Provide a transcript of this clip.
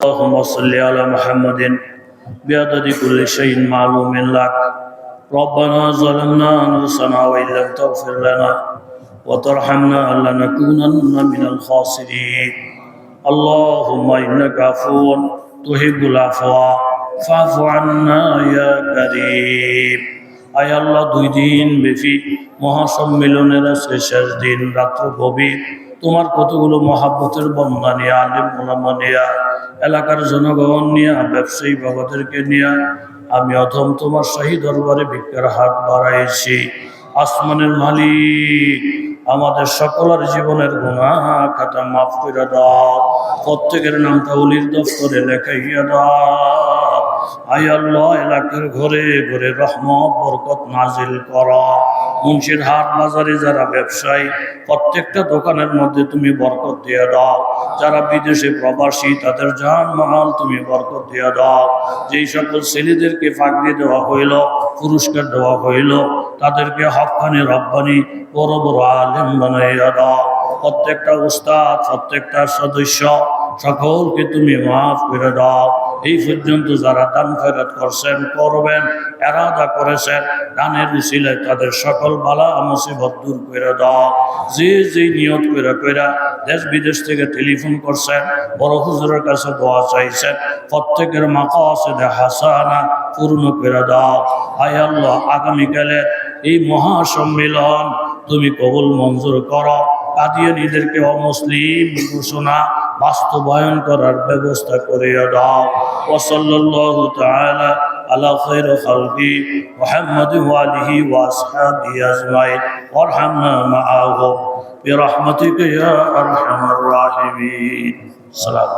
اللهم صل على محمد بعدد كل شيء معلوم لك ربنا ظلمنا أنفسنا وإن لم تغفر لنا وترحمنا لنكونن من الخاسرين اللهم إنك عفو تحب العفو فاعف عنا يا كريم আয় আল্লাহ দুই দিন ব্যাপী মহাসম্মেলনের আজকে শেষ দিন রাত্র গভীর তোমার কতগুলো মহাব্বতের বন্দা নিয়ে আলিম মোলামা নিয়া এলাকার জনগণ নিয়ে ব্যবসায়ী বাবাদেরকে নিয়ে আমি অথম তোমার শাহী দরবারে ভিক্ষার হাত বাড়াইছি। আসমানের মালিক, আমাদের সকলের জীবনের গুণা খাতা মাফ করে দাও। প্রত্যেকের নামটা উলির দফতরে লেখাইয়া দাও। আল্লাহ এলাকার ঘরে ঘরে রহমত, বরকত নাজিল করা। মুন্সির হাট বাজারে যারা ব্যবসায়ী, প্রত্যেকটা দোকানের মধ্যে তুমি বরকত দিয়ে দাও। যারা বিদেশে প্রবাসী, তাদের মাল তুমি বরকত দিয়ে দাও। যেই সকল ছেলেদেরকে ফাঁকরি দেওয়া হইল, পুরস্কার দেওয়া হইল, তাদেরকে হকানি রব্বানি বড় বড় আলেম বানাইয়া দাও। প্রত্যেকটা উস্তাদ, প্রত্যেকটা সদস্য, সকলকে তুমি মাফ করে দাও। এই পর্যন্ত যারা দান ফেরত করছেন, করবেন, এরাদা করেছেন, দানের উচিলায় তাদের সকল বালা মুসিবত দূর করে দাও। যে যে নিয়ত করে কইরা দেশ বিদেশ থেকে টেলিফোন করছেন, বড় হুজুরের কাছে দোয়া চাইছেন, প্রত্যেকের মাকা আছে হাসানা পূর্ণ করে দাও। আয় আল্লাহ, আগামীকালে এই মহাসম্মেলন তুমি কবুল মঞ্জুর করো। কাদিয়ানীদেরকে অমুসলিম ঘোষণা বাস্তবায়ন করার ব্যবস্থা করে দাও ওসল্লাল্লাহু তাআলা على خير خلقه محمد وآله وأصحابه أجمعين وارحمنا معهم برحمتك يا أرحم الراحمين السلام